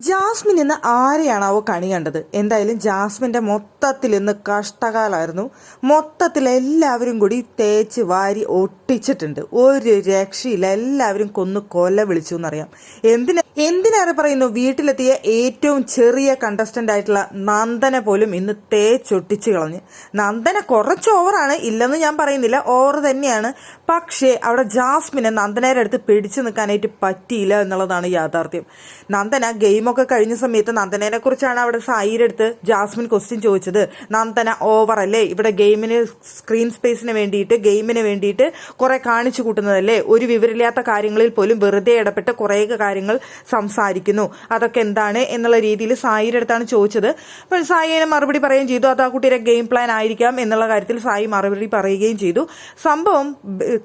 Jasmine ഇന്ന് ആരെയാണാവോ കണി കണ്ടത്? എന്തായാലും ജാസ്മിന്റെ മൊത്തത്തിൽ ഇന്ന് കഷ്ടകാലമായിരുന്നു മൊത്തത്തിൽ എല്ലാവരും കൂടി തേച്ച് വാരി ഒട്ടിച്ചിട്ടുണ്ട്. ഒരു രക്ഷയില്ല. എല്ലാവരും കൊന്നു കൊല വിളിച്ചു എന്നറിയാം. എന്തിനാ എന്തിനേറെ പറയുന്നു? വീട്ടിലെത്തിയ ഏറ്റവും ചെറിയ കണ്ടസ്റ്റന്റ് ആയിട്ടുള്ള നന്ദന പോലും ഇന്ന് തേച്ചൊട്ടിച്ച് കളഞ്ഞ്. നന്ദന കുറച്ച് ഓവറാണ് ഇല്ലെന്ന് ഞാൻ പറയുന്നില്ല. ഓവർ തന്നെയാണ്. പക്ഷേ അവിടെ ജാസ്മിനെ നന്ദനയുടെ അടുത്ത് പിടിച്ചു നിൽക്കാനായിട്ട് പറ്റിയില്ല എന്നുള്ളതാണ് യാഥാർത്ഥ്യം. നന്ദന ഗെയിമൊക്കെ കഴിഞ്ഞ സമയത്ത് നന്ദനേനെ കുറിച്ചാണ് അവിടെ സായിയുടെ അടുത്ത് ജാസ്മിൻ ക്വസ്റ്റ്യൻ ചോദിച്ചത്. നന്ദന ഓവറല്ലേ ഇവിടെ ഗെയിമിന് സ്ക്രീൻ സ്പേസിന് വേണ്ടിയിട്ട് ഗെയിമിന് വേണ്ടിയിട്ട് കുറെ കാണിച്ചു കൂട്ടുന്നതല്ലേ? ഒരു വിവരമില്ലാത്ത കാര്യങ്ങളിൽ പോലും വെറുതെ ഇടപെട്ട് കുറേ കാര്യങ്ങൾ സംസാരിക്കുന്നു. അതൊക്കെ എന്താണ് എന്നുള്ള രീതിയിൽ സായിയുടെ അടുത്താണ് ചോദിച്ചത്. അപ്പോൾ സായി അതിന് മറുപടി പറയുകയും ചെയ്തു. അത് ആ കുട്ടിയുടെ ഗെയിം പ്ലാൻ ആയിരിക്കാം എന്നുള്ള കാര്യത്തിൽ സായി മറുപടി പറയുകയും ചെയ്തു. സംഭവം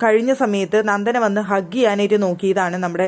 കഴിഞ്ഞ സമയത്ത് നന്ദന വന്ന് ഹഗ് ചെയ്യാനായിട്ട് നോക്കിയതാണ് നമ്മുടെ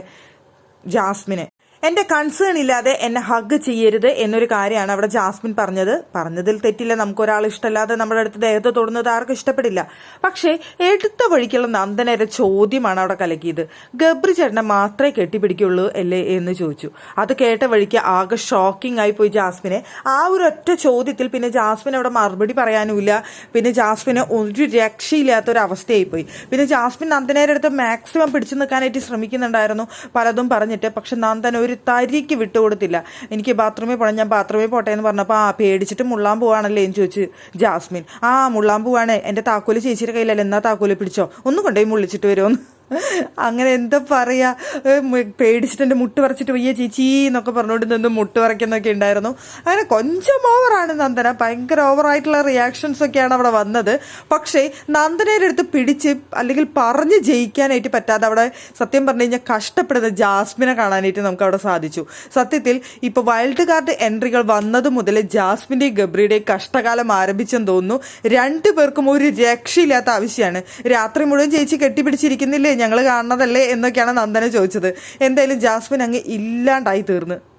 ജാസ്മിനെ. എന്റെ കൺസേൺ ഇല്ലാതെ എന്നെ ഹഗ് ചെയ്യരുത് എന്നൊരു കാര്യമാണ് അവിടെ ജാസ്മിൻ പറഞ്ഞത്. പറഞ്ഞതിൽ തെറ്റില്ല നമുക്ക് ഒരാൾ ഇഷ്ടമല്ലാതെ നമ്മുടെ അടുത്ത് ദേഹത്ത് തൊടുന്നത് ആർക്കും ഇഷ്ടപ്പെടില്ല. പക്ഷേ എടുത്ത വഴിക്കുള്ള നന്ദനയുടെ ചോദ്യമാണ് അവിടെ കലക്കിയത്. ഗബ്രി ചേട്ടനെ മാത്രമേ കെട്ടിപ്പിടിക്കുള്ളൂ അല്ലേ എന്ന് ചോദിച്ചു. അത് കേട്ട വഴിക്ക് ആകെ ഷോക്കിംഗ് ആയി പോയി ജാസ്മിനെ. ആ ഒരു ഒറ്റ ചോദ്യത്തിൽ പിന്നെ ജാസ്മിൻ അവിടെ മറുപടി പറയാനുമില്ല. പിന്നെ ജാസ്മിന് ഒരു രക്ഷയില്ലാത്ത ഒരു അവസ്ഥയായി പോയി പിന്നെ ജാസ്മിൻ നന്ദനയുടെ അടുത്ത് മാക്സിമം പിടിച്ചു നിൽക്കാനായിട്ട് ശ്രമിക്കുന്നുണ്ടായിരുന്നു. പലതും പറഞ്ഞിട്ട്. പക്ഷെ നന്ദന ഒരു തരിക്ക് വിട്ടുകൊടുത്തില്ല. എനിക്ക് ബാത്റൂമിൽ പോകണം ഞാൻ ബാത്റൂമിൽ പോട്ടെ എന്ന് പറഞ്ഞപ്പോൾ ആ പേടിച്ചിട്ട് മുള്ളാൻ പോവാണല്ലേ എന്ന് ചോദിച്ചു ജാസ്മിൻ. ആ മുള്ളാൻ പോവാണ്. എന്റെ താക്കോൽ ചേച്ചിയുടെ കയ്യിലല്ല? എന്നാ താക്കോൽ പിടിച്ചോ? ഒന്നും കൊണ്ടുപോയി മുള്ളിച്ചിട്ട് വരുമോന്ന് അങ്ങനെ എന്താ പറയാ? പേടിച്ചിട്ട് എന്റെ മുട്ട് വരച്ചിട്ട് വയ്യ ചേച്ചി എന്നൊക്കെ പറഞ്ഞുകൊണ്ട് നിന്ന് മുട്ട് വരയ്ക്കുന്നൊക്കെ ഉണ്ടായിരുന്നു. അങ്ങനെ കൊഞ്ചം ഓവറാണ് നന്ദന. ഭയങ്കര ഓവറായിട്ടുള്ള റിയാക്ഷൻസ് ഒക്കെയാണ് അവിടെ വന്നത്. പക്ഷേ നന്ദനയുടെ അടുത്ത് പിടിച്ച് അല്ലെങ്കിൽ പറഞ്ഞ് ജയിക്കാനായിട്ട് പറ്റാതെ അവിടെ സത്യം പറഞ്ഞു കഴിഞ്ഞാൽ കഷ്ടപ്പെടുന്ന ജാസ്മിനെ കാണാനായിട്ട് നമുക്ക് അവിടെ സാധിച്ചു. സത്യത്തിൽ ഇപ്പോൾ വൈൽഡ് കാർഡ് എൻട്രികൾ വന്നത് മുതൽ ജാസ്മിന്റെയും ഗബ്രിയുടെയും കഷ്ടകാലം ആരംഭിച്ചെന്ന് തോന്നുന്നു. രണ്ടു പേർക്കും ഒരു രക്ഷയില്ലാത്ത ആവശ്യമാണ് രാത്രി മുഴുവൻ ചേച്ചി കെട്ടിപ്പിടിച്ചിരിക്കുന്നില്ലേ? ഞങ്ങൾ കാണുന്നതല്ലേ എന്നൊക്കെയാണ് നന്ദന ചോദിച്ചത്. എന്തായാലും ജാസ്മിൻ അങ്ങ് ഇല്ലാണ്ടായി തീർന്ന്.